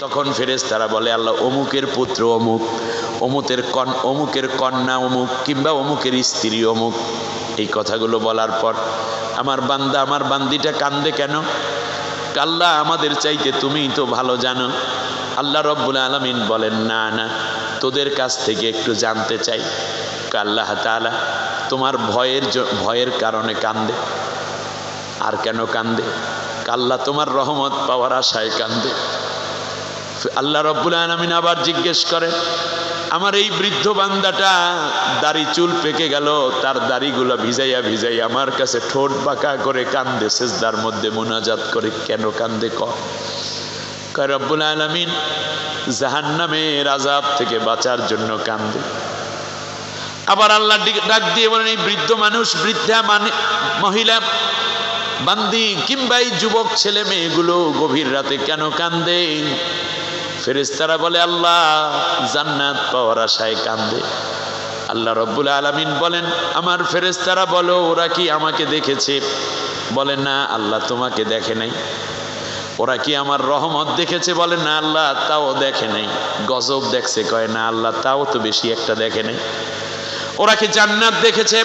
তখন ফেরেস তারা বলে, আল্লাহ অমুকের পুত্র অমুক অমুকের কন, অমুকের কন্যা অমুক, কিংবা অমুকের স্ত্রী অমুক। এই কথাগুলো বলার পর, আমার বান্দা, আমার বান্দিটা কান্দে কেন? কাল্লা আমাদের চাইতে তুমি তো ভালো জানো। আল্লাহ রব্বুল আলমিন বলেন, না না, তোদের কাছ থেকে একটু জানতে চাই। কাল্লাহ তালা তোমার ভয়ের ভয়ের কারণে কান্দে। আর কেন কান্দে? কাল্লা তোমার রহমত পাওয়ার আশায় কান্দে। আল্লাহ রব্বুল আলমিন আবার জিজ্ঞেস করে, আমার এই বৃদ্ধ বান্দাটা দাড়ি চুল পেকে গেল, তার দাড়িগুলো ভিজাইয়া ভিজাইয়া আমার কাছে ঠোঁট বাঁকা করে কান্দে, সেজদার মধ্যে মোনাজাত করে কেন কান্দে ক? রব্বুল আলমিন জাহান্নামের আজাব থেকে বাঁচার জন্য কান্দে। আবার আল্লাহ ডাক দিয়ে বলেন, এই বৃদ্ধ মানুষ, বৃদ্ধা মানে মহিলা, বান্দি কিংবা এই যুবক ছেলে মেয়েগুলো গভীর রাতে কেন কান্দে? ফেরেশতারা বলে, আল্লাহ, জান্নাত পাওয়ার আশায় কান্দে। আল্লাহ রব্বুল আলামিন বলেন, আমার ফেরেশতারা বলো, ওরা কি আমাকে দেখেছে? বলে, না, আল্লাহ তোমাকে দেখে নাই। ওরা কি আমার রহমত দেখেছে? বলে, না, আল্লাহ তাও দেখে নাই। গজব দেখছে, কয়, না, আল্লাহ তাও তো বেশি একটা দেখে নাই। ওরা কি জান্নাত দেখেছে?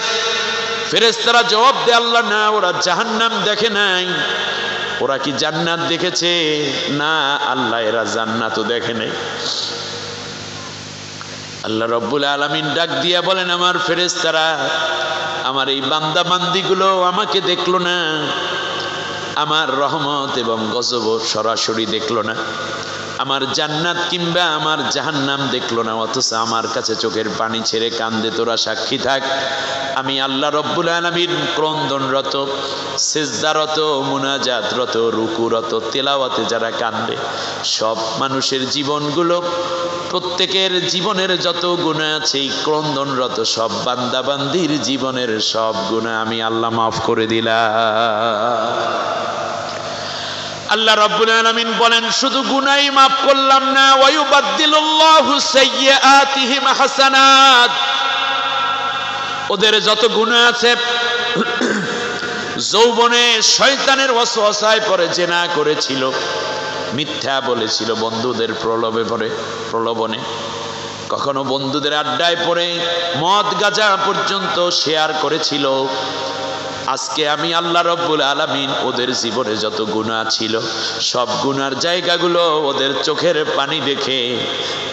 ফেরেশতারা জবাব দেয়, আল্লাহ, না, ওরা জাহান্নাম দেখে নাই। ওরা কি জান্নাত দেখেছে? না, আল্লাহ, এরা জান্নাতও দেখে নাই। আল্লাহ রব্বুল আলমিন ডাক দিয়া বলেন, আমার ফেরেশতারা, আমার এই বান্দা বান্দিগুলো আমাকে দেখল না। আমার রহমত এবং গজব সরাসরি দেখল না। আমার জান্নাত কিংবা আমার জাহান্নাম দেখল না, অথচ আমার কাছে চোখের পানি ছেড়ে কান্দে, তোরা সাক্ষী থাক। আমি আল্লাহ রব্বুল আলমিন ক্রন্দনরত, সেজদারত, মুনাজাতরত, রুকুরত, তেলাওয়াতে যারা কান্দে, সব মানুষের জীবনগুলো, প্রত্যেকের জীবনের যত গুণা আছে, এই ক্রন্দনরত সব বান্দাবান্দির জীবনের সব গুণা আমি আল্লাহ মাফ করে দিলাম। আল্লাহ রব্বুল আলামিন বলেন, শুধু গুনাই মাফ করলাম না হাসানাত ওদের যত গুনাহ আছে, যৌবনে শয়তানের ওয়াসওয়াসায় পরে জেনা করেছিল, মিথ্যা বলেছিল বন্ধুদের প্রলোভে পরে প্রলোভনে। কখনো বন্ধুদের আড্ডায় পড়ে, মদ গাজা পর্যন্ত শেয়ার করেছিল আজকে আমি আল্লাহ রব্বুল আলামিন ওদের জীবনে যত গুণা ছিল, সব গুনার জায়গাগুলো ওদের চোখের পানি দেখে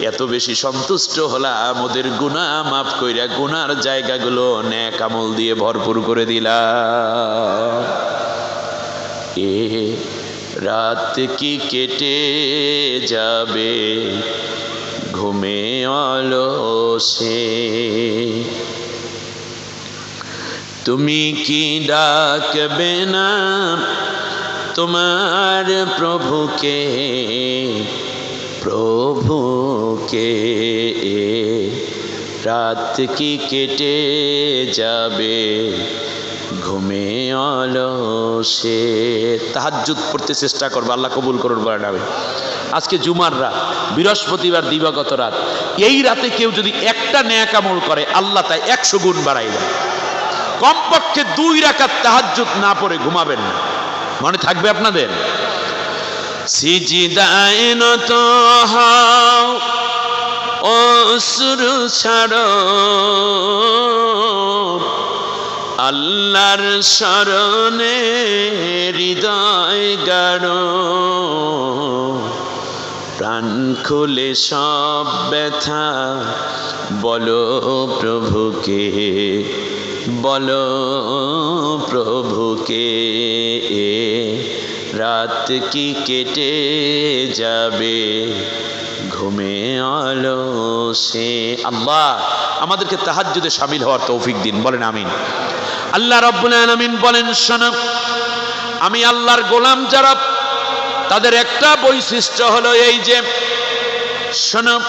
এত বেশি সন্তুষ্ট হলাম, ওদের গুণা মাফ কইরা গুনার জায়গাগুলো ন্যাক আমল দিয়ে ভরপুর করে দিলাম। এ রাত কি কেটে যাবে? ঘুমে অলসে তুমি কি ডাকবে না? তোমার প্রভুকে প্রভুকে। রাত কি কেটে যাবে? ঘুমে অলসে। তাহাজ্জুদ পড়তে চেষ্টা করব, আল্লাহ কবুল করুন বলেন আমি আজকে জুমার রাত, বৃহস্পতিবার দিবাগত রাত। এই রাতে কেউ যদি একটা ন্যাক আমল করে, আল্লাহ তাই একশো গুণ বাড়াই দেয় কমপক্ষে দুই রাকাত তাহাজ্জুদ না পড়ে ঘুমাবেন না। মনে থাকবে আপনাদের? অশ্রু ছাড়ো। আল্লাহর শরণে হৃদয় গাড়ো প্রাণ খুলে সব ব্যথা বলো প্রভুকে। বলো প্রভুকে রাত কি কেটে যাবে? ঘুমে আলো সে আল্লাহ, আমাদেরকে তাহাজ্জুদে সামিল হওয়ার তৌফিক দিন। বলেন আমিন। আল্লাহ রব্বুল আলামিন বলেন, শোনো, আমি আল্লাহর গোলাম যারা, তাদের একটা বৈশিষ্ট্য হলো এই যে, শোনো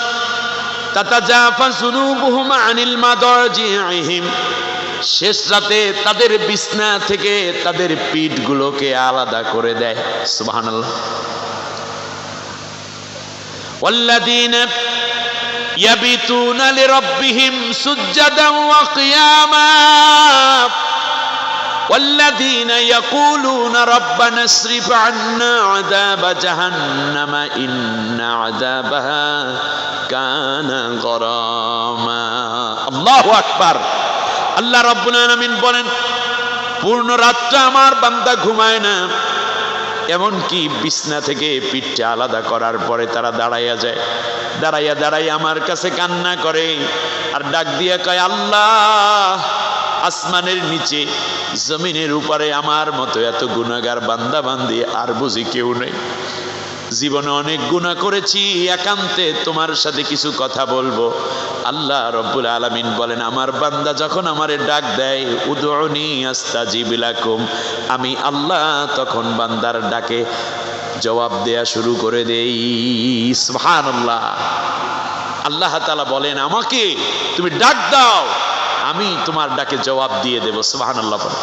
তাতাজাফা জুনুবুহুম আনিল মাদাজিহিম শেষ রাতে তাদের বিছনা থেকে তাদের পিঠগুলোকে আলাদা করে দেয় সুবহানাল্লাহ والذين يبيتون لربهم سجدا وقياما والذين يقولون ربنا اصرف عنا عذاب جهنم إن عذابها كان غراما الله أكبر আল্লাহ রব্বুল আলামিন বলেন, পূর্ণ রাতটা আমার বান্দা ঘুমায় না। এমনকি বিছনা থেকে পিঠটা আলাদা করার পরে তারা দাঁড়াইয়া যায়। দাঁড়াইয়া দাঁড়াইয়া আমার কাছে কান্না করে আর ডাক দিয়ে কয়, আল্লাহ, আসমানের নিচে, জমিনের উপরে আমার মতো এত গুণাগার বান্দা বান্দি আর বুঝি কেউ নেই। জীবনে অনেক গুণা করেছি, একান্তে তোমার সাথে কিছু কথা বলব। আল্লাহ রব্বুল আলামিন বলেন, আমার বান্দা যখন আমারে ডাক দেয় উদরণী আস্তাজিব লাকুম আমি আল্লাহ তখন বান্দার ডাকে জবাব দেয়া শুরু করে দেই। সুবহানাল্লাহ। আল্লাহ তাআলা বলেন, আমাকে তুমি ডাক দাও, আমি তোমার ডাকে জবাব দিয়ে দেব সুবহানাল্লাহ বলেন।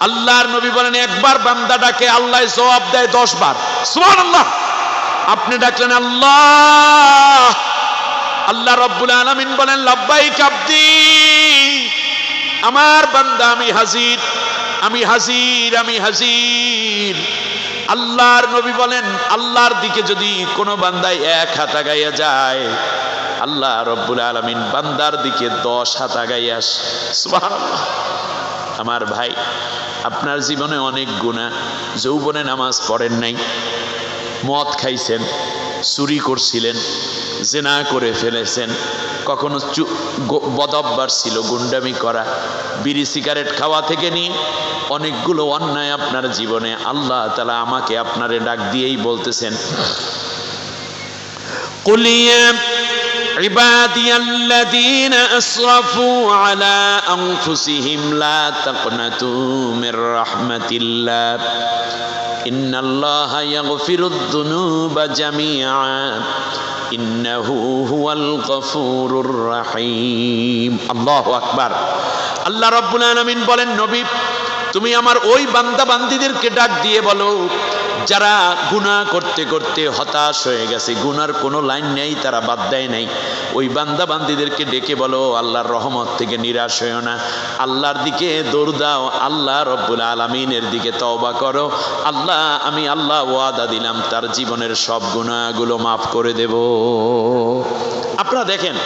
আল্লাহর নবী বলেন, একবার বান্দা ডাকে, আল্লাহ জবাব দেয় দশ বার সুবহানাল্লাহ। আপনি ডাকলেন, আল্লাহ। আল্লাহ রব্বুল আলামিন বলেন, লাব্বাইক আব্দি, আমার বান্দা, আমি হাজির আমি হাজির আমি হাজির। আল্লাহর নবী বলেন, আল্লাহর দিকে যদি কোনো বান্দায় এক হাত আগাইয়া যায়, আল্লাহ রব্বুল আলামিন বান্দার দিকে দশ হাত আগাইয়া আসে। আমার ভাই, আপনার জীবনে অনেক গুণা যৌবনে নামাজ পড়েন নাই। মদ খাইছেন, চুরি করছিলেন, জেনা করে ফেলেছেন, কখনো বদভ্যাস ছিল গুন্ডামি করা, বিড়ি সিগারেট খাওয়া থেকে নিয়ে অনেকগুলো অন্যায় আপনার জীবনে আল্লাহ তালা আমাকে আপনারে ডাক দিয়েই বলতেছেন। কুলিয়া عبادي الذين أسرفوا على أنفسهم لا تقنطوا من رحمة الله إن الله يغفر الذنوب جميعا إنه هو الغفور الرحيم الله أكبر আল্লাহ রব্বুল আলামিন বলেন নবী তুমি আমার ওই বান্দা বান্দিদেরকে ডাক দিয়ে বলো যারা গুনাহ করতে করতে হতাশ হয়ে গেছে, গুনার কোনো লাইন নেই, তারা বাদ দেয় নাই। ওই বান্দা বান্দিদেরকে ডেকে বলো, আল্লাহর রহমত থেকে নিরাশ হয়েও না। আল্লাহর দিকে দৌড় দাও, আল্লাহ রব্বুল আলমিনের দিকে তওবা করো। আল্লাহ, আমি আল্লাহ ওয়াদা দিলাম, তার জীবনের সব গুণাগুলো মাফ করে দেব। আপনারা দেখেন,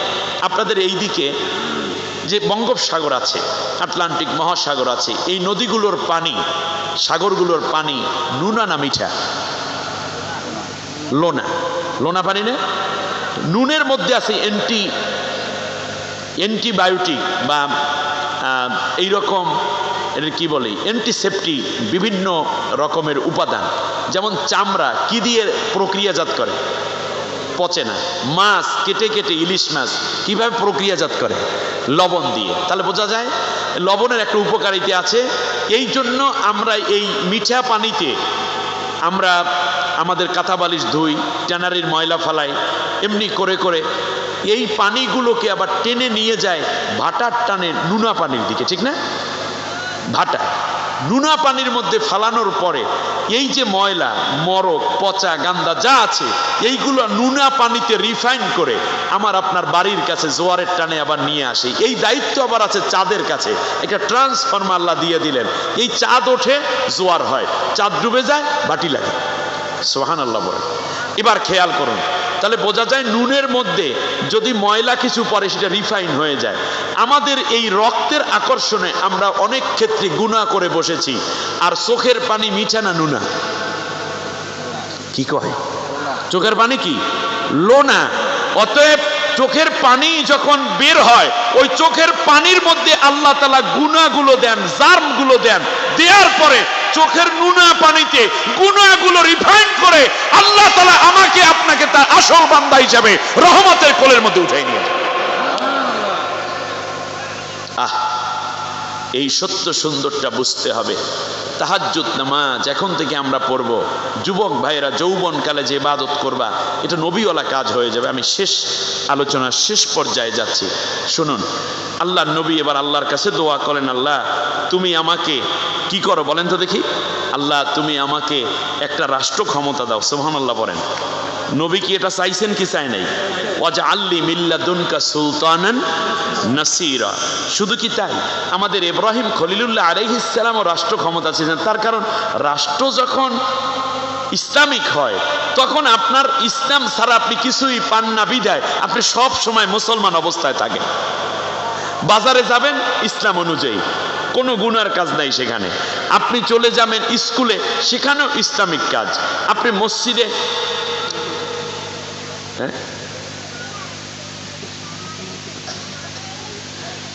আপনাদের এই দিকে যে বঙ্গোপসাগর আছে, আটলান্টিক মহাসাগর আছে, এই নদীগুলোর পানি সাগরগুলোর পানি নুনা না মিঠা? লোনা। লোনা পানি না? নুনের মধ্যে আছে অ্যান্টি অ্যান্টিবায়োটিক বা আহ, এই রকম এটা কি বলে অ্যান্টিসেপ্টিক বিভিন্ন রকমের উপাদান। যেমন চামড়া কি দিয়ে প্রক্রিয়াজাত করে? পচে না। মাছ কেটে কেটে ইলিশ মাছ কীভাবে প্রক্রিয়াজাত করে? লবণ দিয়ে। তাহলে বোঝা যায় লবণের একটা উপকারিতা আছে। এই জন্য আমরা এই মিঠা পানিতে আমরা আমাদের কাঁথা বালিশ ধুই ট্যানারির ময়লা ফালাই, এমনি করে করে এই পানিগুলোকে আবার টেনে নিয়ে যায় ভাটার টানে নুনা পানির দিকে, ঠিক না? ভাটা। নুনা পানির মধ্যে ফালানোর পরে, এই যে ময়লা, মরক, পচা, গান্দা যা আছে, এইগুলো নুনা পানিতে রিফাইন করে আমার আপনার বাড়ির কাছে জোয়ারের টানে আবার নিয়ে আসে। এই দায়িত্ব আবার আছে চাঁদের কাছে। একটা ট্রান্সফর্মার দিয়ে দিলেন। এই চাঁদ ওঠে, জোয়ার হয়। চাঁদ ডুবে যায়, বাটি লাগে। সোহান আল্লাহ বলে এবার খেয়াল করুন। তাহলে বোঝা যায় নুনের মধ্যে যদি ময়লা কিছু পরে সেটা রিফাইন হয়ে যায়। আমাদের এই রক্তের আকর্ষণে আমরা অনেক ক্ষেত্রে গুণা করে বসেছি। আর চোখের পানি মিঠা না নুনা? কি কয়? চোখের পানি কি? লোনা। অতএব চোখের পানি যখন বের হয়, ওই চোখের পানির মধ্যে আল্লাহ তালা গুণাগুলো দেন, জার্মগুলো দেন দেওয়ার পরে চোখের নুনা পানিতে গুণাগুলো রিফাইন করে আল্লাহ তালা আমাকে আপনাকে তার আসল বান্দা হিসাবে রহমতের কোলের মধ্যে উঠাই নিয়ে। আহ এই সত্য সুন্দরটা বুঝতে হবে। তাহাজ্জুদ নামাজ, এখন থেকে আমরা পড়ব। যুবক ভাইয়েরা, যৌবনকালে যে ইবাদত করবা, এটা নবীওয়ালা কাজ হয়ে যাবে। আমি শেষ আলোচনার শেষ পর্যায়ে যাচ্ছি। শুনুন, আল্লাহর নবী এবার আল্লাহর কাছে দোয়া করেন, আল্লাহ, তুমি আমাকে কি করো বলেন তো দেখি। আল্লাহ, তুমি আমাকে একটা রাষ্ট্র ক্ষমতা দাও। সোহান আল্লাহ বলেন। নবী কি এটা চাইছেন কি চায় নাই? ওয়াজ আল্লি মিল্লাদুনকা সুলতানান নাসিরা। শুধু কি তাই? আমাদের ইব্রাহিম খলিলুল্লাহ আলাইহিসসালামও রাষ্ট্র ক্ষমতা ছিলেন। তার কারণ রাষ্ট্র যখন ইসলামিক হয়, তখন আপনার ইসলাম ছাড়া আপনি কিছুই পান না বিধায় আপনি সব সময় মুসলমান অবস্থায় থাকেন। বাজারে যাবেন ইসলাম অনুযায়ী। কোনো গুনার কাজ নাই সেখানে। আপনি চলে যাবেন স্কুলে, সেখানেও ইসলামিক কাজ। আপনি মসজিদে?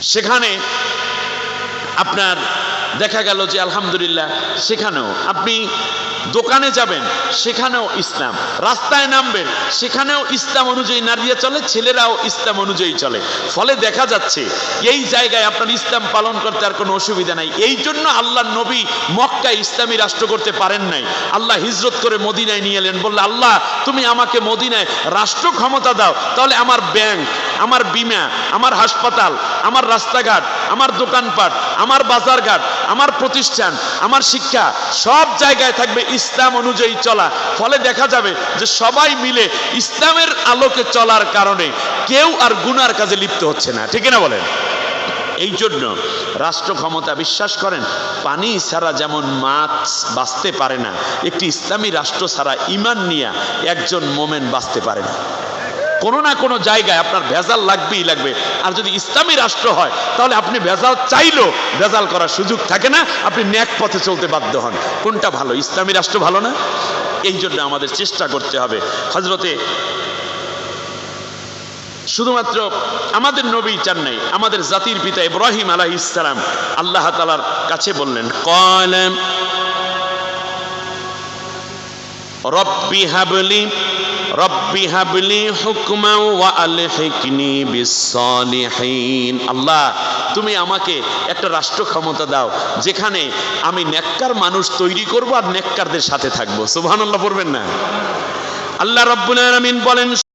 সেখানে আপনার দেখা গেল যে আলহামদুলিল্লাহ সেখানেও আপনি দোকানে যাবেন, সেখানেও ইসলাম। রাস্তায় নামবেন, সেখানেও ইসলাম অনুযায়ী নারীরা চলে, ছেলেরাও ইসলাম অনুযায়ী চলে। ফলে দেখা যাচ্ছে, এই জায়গায় আপনার ইসলাম পালন করতে আর কোনো অসুবিধা নাই। এই জন্য আল্লাহ নবী মক্কায় ইসলামী রাষ্ট্র করতে পারেন নাই। আল্লাহ হিজরত করে মদিনায় নিয়ে এলেন বললে আল্লাহ, তুমি আমাকে মদিনায় রাষ্ট্র ক্ষমতা দাও, তাহলে আমার ব্যাংক আমার বিমা, আমার হাসপাতাল, আমার রাস্তাঘাট, আমার দোকানপাট, আমার বাজারঘাট, আমার প্রতিষ্ঠান, আমার শিক্ষা, সব জায়গায় থাকবে ইসলাম অনুযায়ী চলা। ফলে দেখা যাবে যে সবাই মিলে ইসলামের আলোকে চলার কারণে কেউ আর গুনার কাজে লিপ্ত হচ্ছে না। ঠিক না বলেন? এই জন্য রাষ্ট্র ক্ষমতা বিশ্বাস করেন, পানি ছাড়া যেমন মাছ বাঁচতে পারে না, একটি ইসলামী রাষ্ট্র ছাড়া ইমান নিয়ে একজন মোমেন বাঁচতে পারে না। কোনো না কোনো জায়গায় আপনার ভেজাল লাগবেই লাগবে। আর যদি ইসলামী রাষ্ট্র হয়, তাহলে আপনি ভেজাল চাইলেও ভেজাল করার সুযোগ থাকে না, আপনি ন্যাক পথে চলতে বাধ্য হন। কোনটা ভালো, ইসলামী রাষ্ট্র ভালো না? এই জন্য আমাদের চেষ্টা করতে হবে। হজরতে শুধুমাত্র আমাদের নবী চান নাই, আমাদের জাতির পিতা ইব্রাহিম আলাহ ইসলাম আল্লাহ তালার কাছে বললেন কলম রব্বি হাবলি রব্বি হাবলি হুকমা ওয়া আলহিকনি বিসসালিহিন। আল্লাহ, তুমি আমাকে একটা রাষ্ট্র ক্ষমতা দাও, যেখানে আমি নেককার মানুষ তৈরি করব আর নেককারদের সাথে থাকব। সুবহানাল্লাহ, পড়বেন না? আল্লাহ রব্বুল আলামিন বলেন